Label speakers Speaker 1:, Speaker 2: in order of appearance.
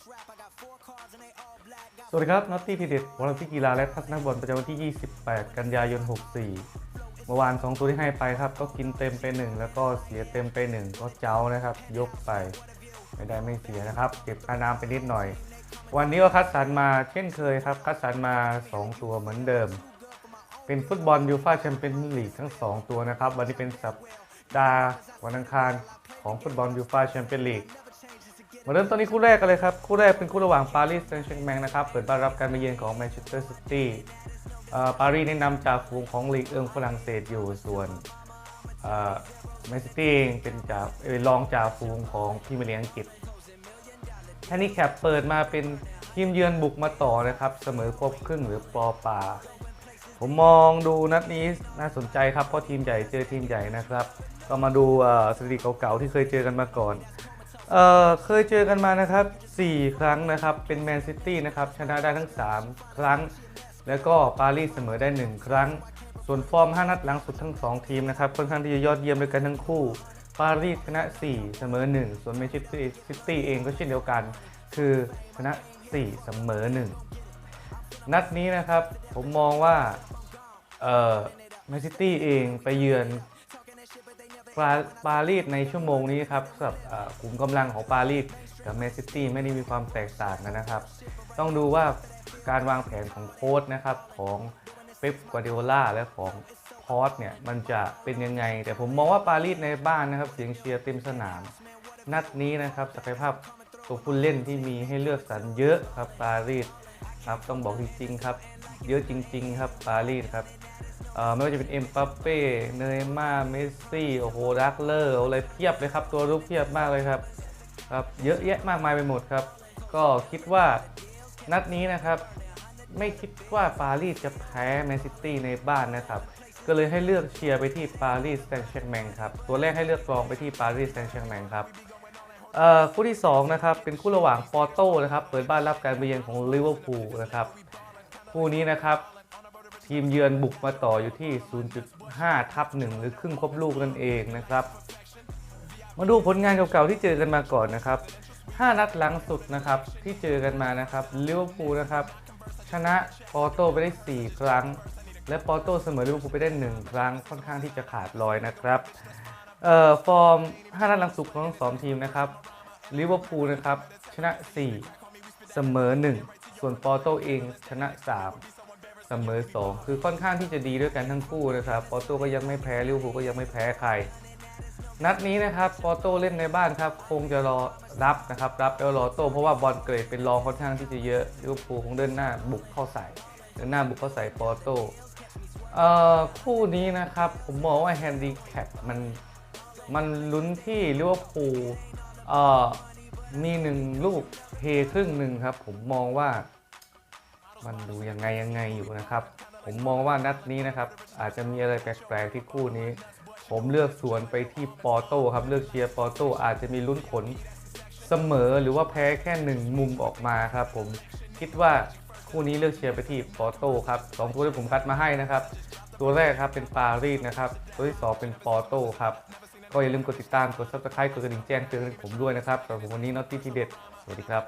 Speaker 1: สวัสดีครับน็อตตี้พีเด็ดวอลเลย์กีฬาและทัศนบอลประจำวันที่ 28 กันยายน 64 เมื่อวาน 2 ตัวที่ให้ไปครับ ก็กินเต็มไป 1 แล้วก็เสียเต็มไป 1 ก็เจ้านะครับ ยกไป ไม่ได้ไม่เสียนะครับ เก็บค่าน้ำไปนิดหน่อย วันนี้ก็คัดสรรมาเช่นเคยครับ คัดสรรมา 2 ตัวเหมือนเดิม เป็นฟุตบอลยูฟ่าแชมเปี้ยนลีกทั้ง 2 ตัวนะครับ วันนี้เป็นสัปดาห์วันอังคารของฟุตบอลยูฟ่าแชมเปี้ยนลีก มาเริ่มต้นที่คู่แรกกันเลยครับ คู่แรกเป็นคู่ระหว่างปารีสแซงต์แชร์แมงนะครับ เปิดบ้านรับการมาเยือนของแมนเชสเตอร์ซิตี้ปารีสแนะนำจากฝูงของลีกเอิงฝรั่งเศสอยู่ส่วนแมนซิตี้เองเป็นจากเอ่อรองจากฝูงของพรีเมียร์ลีกอังกฤษแฮนนี่แคปเปิดมาเป็นทีมเยือนบุกมาต่อนะครับ เสมอครบครึ่งหรือปอป่า ผมมองดูนัดนี้น่าสนใจครับ เพราะทีมใหญ่เจอทีมใหญ่นะครับ ก็มาดูสถิติเก่าๆที่เคยเจอกันมาก่อน เอ่อเคยเจอกันมานะครับ 4 ครั้งนะครับ เป็นแมนซิตี้นะครับ ชนะได้ทั้ง 3 ครั้ง แล้วก็ปารีสเสมอได้ 1 ครั้ง ส่วนฟอร์ม 5 นัดหลังสุดทั้ง 2 ทีมนะครับ ค่อนข้างที่จะยอดเยี่ยมด้วยกันทั้งคู่ ปารีสชนะ 4 เสมอ 1 ส่วนแมนเชสเตอร์ซิตี้เองก็เช่นเดียวกัน คือชนะ 4 เสมอ 1 นัดนี้นะครับผมมองว่าเอ่อแมนซิตี้เองไปเยือน ปาปารีสในชั่วโมงนี้ครับสำหรับกลุ่มกำลังของปารีสกับแมนซิตี้ไม่ได้มีความแตกต่างกันนะครับ ต้องดูว่าการวางแผนของโค้ชนะครับของเป๊ปกวาร์ดิโอล่าและของพอสเนี่ยมันจะเป็นยังไง แต่ผมมองว่าปารีสในบ้านนะครับเสียงเชียร์เต็มสนาม นัดนี้นะครับศักยภาพตัวผู้เล่นที่มีให้เลือกสรรเยอะครับปารีสครับต้องบอกจริงๆครับ เยอะจริง ๆ ครับปารีสครับ ไม่ว่าจะเป็นเอ็มบัปเป้เนย์มาร์เมสซี่โอ้โหดักเลอร์อะไรเพียบเลยครับ ตัวรุกเพียบมากเลยครับครับ เยอะแยะมากมายไปหมดครับ ก็คิดว่านัดนี้นะครับ ไม่คิดว่าปารีสจะแพ้แมนซิตี้ในบ้านนะครับ ก็เลยให้เลือกเชียร์ไปที่ปารีสแซงต์แชร์แมงครับ ตัวแรกให้เลือกรองไปที่ปารีสแซงต์แชร์แมงครับเอ่อคู่ที่2นะครับเป็นคู่ระหว่างปอร์โตนะครับเปิดบ้านรับการไปเยือนของลิเวอร์พูลนะครับคู่นี้นะครับ ทีมเยือนบุกมาต่ออยู่ที่ 0.5 ทับ1หรือครึ่งครบลูกนั่นเองนะครับ มาดูผลงานเก่าๆที่เจอกันมาก่อนนะครับ 5 นัดหลังสุดนะครับที่เจอกันมานะครับลิเวอร์พูลนะครับชนะปอร์โตไปได้ 4 ครั้ง และปอร์โตเสมอลิเวอร์พูลไปได้ 1 ครั้งค่อนข้างที่จะขาดลอยนะครับเอ่อฟอร์ม 5 นัดหลังสุดของทั้งสองทีมนะครับลิเวอร์พูลนะครับชนะ 4 เสมอ 1 ส่วนปอร์โตเองชนะ 3 เสมอ 2 คือค่อนข้างที่จะดีด้วยกันทั้งคู่นะครับปอร์โตก็ยังไม่แพ้ลิเวอร์พูลก็ยังไม่แพ้ใคร นัดนี้นะครับปอร์โตเล่นในบ้านครับคงจะรอรับนะครับรับแล้วรอโต้เพราะว่าบอลเกรดเป็นรองค่อนข้างที่จะเยอะลิเวอร์พูลคงเดินหน้าบุกเข้าใส่เดินหน้าบุกเข้าใส่ปอร์โตเอ่อคู่นี้นะครับผมมองว่าแฮนดิแคปมันมันลุ้นที่ลิเวอร์พูลเอ่อมีหนึ่งลูกเทครึ่งหนึ่งครับ ผมมองว่า มันดูยังไงยังไงอยู่นะครับ ผมมองว่านัดนี้นะครับ อาจจะมีอะไรแปลกๆที่คู่นี้ ผมเลือกสวนไปที่ปอร์โต้ครับเลือกเชียร์ปอร์โต้อาจจะมีลุ้นผลเสมอหรือว่าแพ้แค่หนึ่งมุมออกมาครับ ผมคิดว่าคู่นี้เลือกเชียร์ไปที่ปอร์โต้ครับสองตัวที่ผมคัดมาให้นะครับ ตัวแรกครับเป็นปารีสนะครับ ตัวที่สองเป็นปอร์โต้ครับ ก็อย่าลืมกดติดตามกด subscribe กดกระดิ่งแจ้งเตือนผมด้วยนะครับสำหรับวันนี้น็อตตี้ทีเด็ดสวัสดีครับ